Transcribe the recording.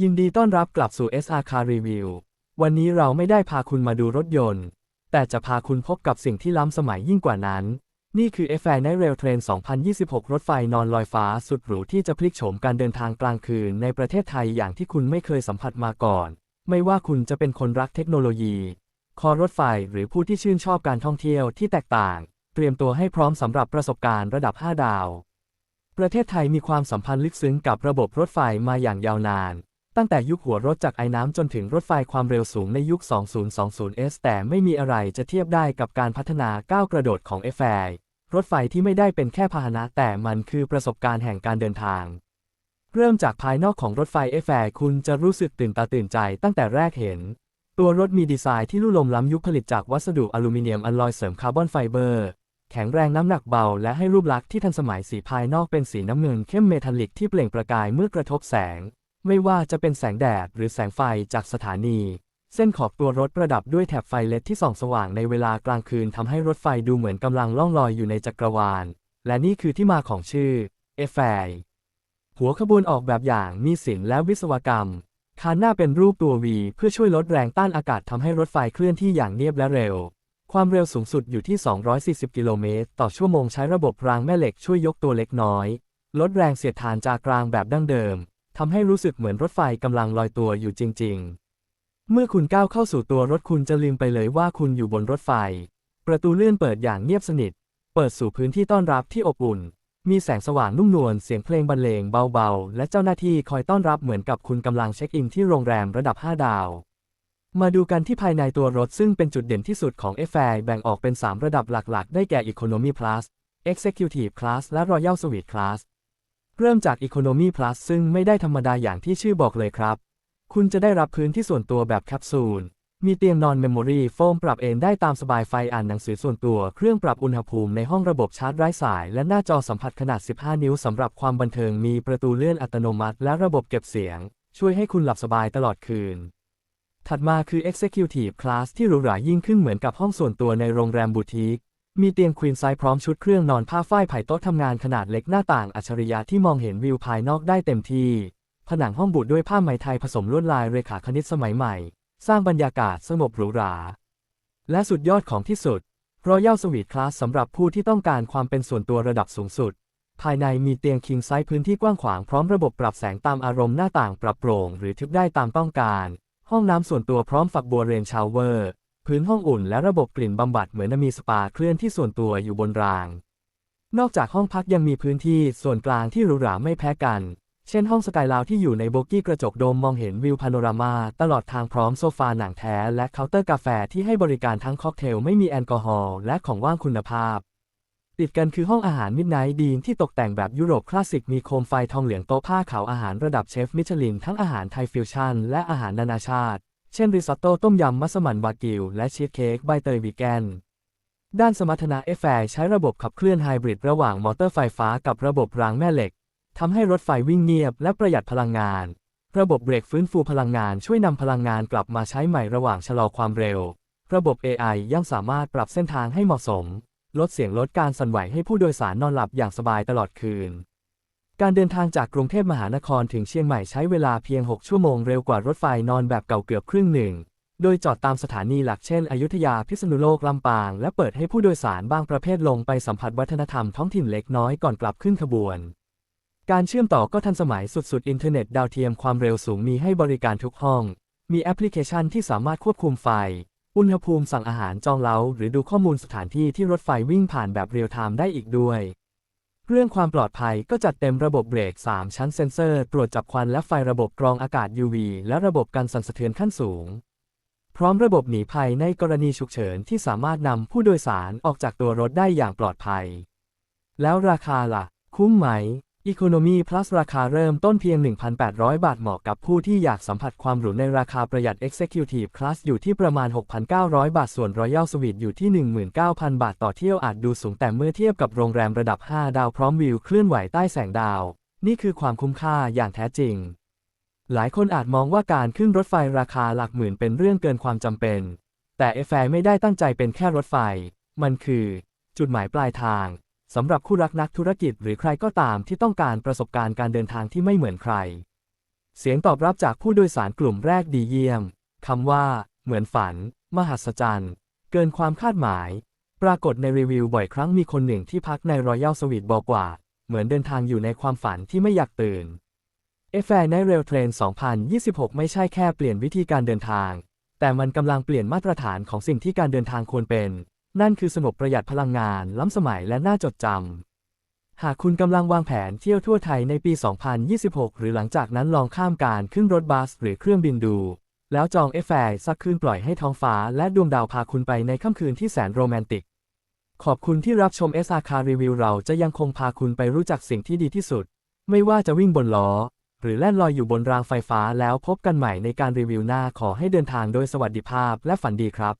ยินดีต้อนรับกลับสู่ SR Car Review วันนี้เราไม่ได้พาคุณมาดูรถยนต์ แต่จะพาคุณพบกับสิ่งที่ล้ำสมัยยิ่งกว่านั้น นี่คือ f อ Night Rail Train 2026 รถไฟนอนลอยฟ้าสุดหรูที่จะพลิกโฉมการเดินทางกลางคืนในประเทศไทยอย่างที่คุณไม่เคยสัมผัสมาก่อน ไม่ว่าคุณจะเป็นคนรักเทคโนโลยี คอรถไฟหรือผู้ที่ชื่นชอบการท่องเที่ยวที่แตกต่าง เตรียมตัวให้พร้อมสำหรับประสบการณ์ระดับ 5 ดาว ประเทศไทยมีความสัมพันธ์ลึกซึ้งกับระบบรถไฟมาอย่างยาวนาน ตั้งแต่ยุคหัวรถจากไอ้น้ำจนถึงรถไฟความเร็วสูงในยุค 2020s แต่ไม่มีอะไรจะเทียบได้กับการพัฒนาก้าวกระโดดของ f อรถไฟที่ไม่ได้เป็นแค่พาหนะแต่มันคือประสบการณ์แห่งการเดินทาง เริ่มจากภายนอกของรถไฟ f อคุณจะรู้สึกตื่นตาตื่นใจตั้งแต่แรกเห็น ตัวรถมีดีไซน์ที่ลุ่ลมล้ำยุคผลิตจากวัสดุอลูมิเนียมอลลอยเสริมคาร์บอนไฟเบอร์แข็งแรงน้ำหนักเบาและให้รูปลักษณ์ที่ทันสมัยสีภายนอกเป็นสีน้ำเงินเข้มเมทัลลิกที่เปล่งประกายเมื่อกระทบแสง ไม่ว่าจะเป็นแสงแดดหรือแสงไฟจากสถานี เส้นขอบตัวรถประดับด้วยแถบไฟเลดที่ส่องสว่างในเวลากลางคืนทำให้รถไฟดูเหมือนกำลังล่องลอยอยู่ในจักรวาล และนี่คือที่มาของชื่อ f อหัวขบวนออกแบบอย่างมีศิลป์และวิศวกรรม คานหน้าเป็นรูปตัว V เพื่อช่วยลดแรงต้านอากาศทำให้รถไฟเคลื่อนที่อย่างเนียบและเร็ว ความเร็วสูงสุดอยู่ที่ 240 กิโลเมตรต่อชั่วโมงใช้ระบบรางแม่เหล็กช่วยยกตัวเล็กน้อย ลดแรงเสียดทานจากกลางแบบดั้งเดิม ทำให้รู้สึกเหมือนรถไฟกำลังลอยตัวอยู่จริง ๆ เมื่อคุณก้าวเข้าสู่ตัวรถคุณจะลืมไปเลยว่าคุณอยู่บนรถไฟ ประตูเลื่อนเปิดอย่างเงียบสนิท เปิดสู่พื้นที่ต้อนรับที่อบอุ่น มีแสงสว่างนุ่มนวลเสียงเพลงบรรเลงเบาๆ และเจ้าหน้าที่คอยต้อนรับเหมือนกับคุณกำลังเช็คอินที่โรงแรมระดับ 5 ดาว มาดูกันที่ภายในตัวรถซึ่งเป็นจุดเด่นที่สุดของ f อแบ่งออกเป็น 3 ระดับหลักๆ ได้แก่ Economy Plus Executive Class และ Royal Suite Class เริ่มจาก Economy Plus ซึ่งไม่ได้ธรรมดาอย่างที่ชื่อบอกเลยครับ คุณจะได้รับพื้นที่ส่วนตัวแบบแคปซูล มีเตียงนอนเมมโมรีโฟมปรับเอนได้ตามสบายไฟอ่านหนังสือส่วนตัว เครื่องปรับอุณหภูมิในห้องระบบชาร์จไร้สาย และหน้าจอสัมผัสขนาด 15 นิ้วสำหรับความบันเทิงมีประตูเลื่อนอัตโนมัติ และระบบเก็บเสียง ช่วยให้คุณหลับสบายตลอดคืน ถัดมาคือ Executive Class ที่หรูหรายิ่งขึ้นเหมือนกับห้องส่วนตัวในโรงแรมบูติก มีเตียงควีนไซส์พร้อมชุดเครื่องนอนผ้าฝ้ายไผ่โต๊ะทำงานขนาดเล็กหน้าต่างอัจฉริยะที่มองเห็นวิวภายนอกได้เต็มที่ ผนังห้องบุด้วยผ้าไหมไทยผสมลวดลายเรขาคณิตสมัยใหม่ สร้างบรรยากาศสงบหรูหรา และสุดยอดของที่สุด Royal Suite Class สำหรับผู้ที่ต้องการความเป็นส่วนตัวระดับสูงสุด ภายในมีเตียง King Size พื้นที่กว้างขวางพร้อมระบบปรับแสงตามอารมณ์หน้าต่างปรับโปร่งหรือทึบได้ตามต้องการ ห้องน้ำส่วนตัวพร้อมฝักบัวเรนชาวเวอร์ พื้นห้องอุ่นและระบบกลิ่นบำบัดเหมือนมีสปาเคลื่อนที่ส่วนตัวอยู่บนราง นอกจากห้องพักยังมีพื้นที่ส่วนกลางที่หรูหราไม่แพ้กัน เช่นห้องสกายลาวที่อยู่ในโบกี้กระจกโดมมองเห็นวิวพาโนรามาตลอดทางพร้อมโซฟาหนังแท้และเคาน์เตอร์กาแฟที่ให้บริการทั้งค็อกเทลไม่มีแอลกอฮอล์และของว่างคุณภาพ ติดกันคือห้องอาหารมิดไนท์ดีนที่ตกแต่งแบบยุโรปคลาสสิกมีโคมไฟทองเหลืองโต๊ะผ้าขาวอาหารระดับเชฟมิชลินทั้งอาหารไทยฟิวชั่นและอาหารนานาชาติ เช่นริซอตโต้ต้มยำมัสมั่นวากิว และชีสเค้กใบเตยวีแกน ด้านสมรรถนะเอฟแใช้ระบบขับเคลื่อนไฮบริดระหว่างมอเตอร์ไฟฟ้ากับระบบรางแม่เหล็กทำให้รถไฟวิ่งเงียบและประหยัดพลังงาน ระบบเบรกฟื้นฟูพลังงานช่วยนำพลังงานกลับมาใช้ใหม่ระหว่างชะลอความเร็ว ระบบ AI ยังสามารถปรับเส้นทางให้เหมาะสม ลดเสียงลดการสั่นไหวให้ผู้โดยสารนอนหลับอย่างสบายตลอดคืน การเดินทางจากกรุงเทพมหานครถึงเชียงใหม่ใช้เวลาเพียง 6 ชั่วโมงเร็วกว่ารถไฟนอนแบบเก่าเกือบครึ่งหนึ่ง โดยจอดตามสถานีหลักเช่น อยุธยาพิษณุโลกลำปาง และเปิดให้ผู้โดยสารบางประเภทลงไปสัมผัสวัฒนธรรมท้องถิ่นเล็กน้อยก่อนกลับขึ้นขบวน การเชื่อมต่อก็ทันสมัยสุดๆ อินเทอร์เน็ตดาวเทียมความเร็วสูงมีให้บริการทุกห้อง มีแอปพลิเคชันที่สามารถควบคุมไฟ อุณหภูมิสั่งอาหารจองเล้า หรือดูข้อมูลสถานที่ที่รถไฟวิ่งผ่านแบบเรียลไทม์ได้อีกด้วย เรื่องความปลอดภัยก็จัดเต็มระบบเบรก 3 ชั้นเซ็นเซอร์ ตรวจจับควันและไฟระบบกรองอากาศ UV และระบบกันสั่นสะเทือนขั้นสูง พร้อมระบบหนีภัยในกรณีฉุกเฉินที่สามารถนำผู้โดยสารออกจากตัวรถได้อย่างปลอดภัย แล้วราคาล่ะ คุ้มไหม Economy Plus ราคาเริ่มต้นเพียง 1,800 บาทเหมาะกับผู้ที่อยากสัมผัสความหรูในราคาประหยัด Executive Class อยู่ที่ประมาณ 6,900 บาท ส่วน Royal Suite อยู่ที่ 19,000 บาทต่อเที่ยวอาจดูสูงแต่เมื่อเทียบกับโรงแรมระดับ 5 ดาวพร้อมวิวเคลื่อนไหวใต้แสงดาว นี่คือความคุ้มค่าอย่างแท้จริง หลายคนอาจมองว่าการขึ้นรถไฟราคาหลักหมื่นเป็นเรื่องเกินความจำเป็น แต่เอฟแไม่ได้ตั้งใจเป็นแค่รถไฟ มันคือ จุดหมายปลายทาง สำหรับคู่รักนักธุรกิจหรือใครก็ตามที่ต้องการประสบการณ์การเดินทางที่ไม่เหมือนใคร เสียงตอบรับจากผู้โดยสารกลุ่มแรกดีเยี่ยมคำว่า เหมือนฝัน มหัศจรรย์ เกินความคาดหมาย ปรากฏในรีวิวบ่อยครั้งมีคนหนึ่งที่พักในรอยัลสวีทบอกว่า เหมือนเดินทางอยู่ในความฝันที่ไม่อยากตื่นเอฟแฟร์ในเรลเทรน 2026 ไม่ใช่แค่เปลี่ยนวิธีการเดินทาง แต่มันกำลังเปลี่ยนมาตรฐานของสิ่งที่การเดินทางควรเป็น นั่นคือสงบประหยัดพลังงานล้ำสมัยและน่าจดจำ หากคุณกำลังวางแผนเที่ยวทั่วไทยในปี 2026 หรือหลังจากนั้นลองข้ามการขึ้นรถบัสหรือเครื่องบินดู แล้วจองเอฟแฟร์สักคืนปล่อยให้ท้องฟ้าและดวงดาวพาคุณไปในค่ำคืนที่แสนโรแมนติก ขอบคุณที่รับชม SR Car Review เราจะยังคงพาคุณไปรู้จักสิ่งที่ดีที่สุด ไม่ว่าจะวิ่งบนล้อ หรือแล่นลอยอยู่บนรางไฟฟ้าแล้วพบกันใหม่ในการรีวิวหน้าขอให้เดินทางโดยสวัสดิภาพและฝันดีครับ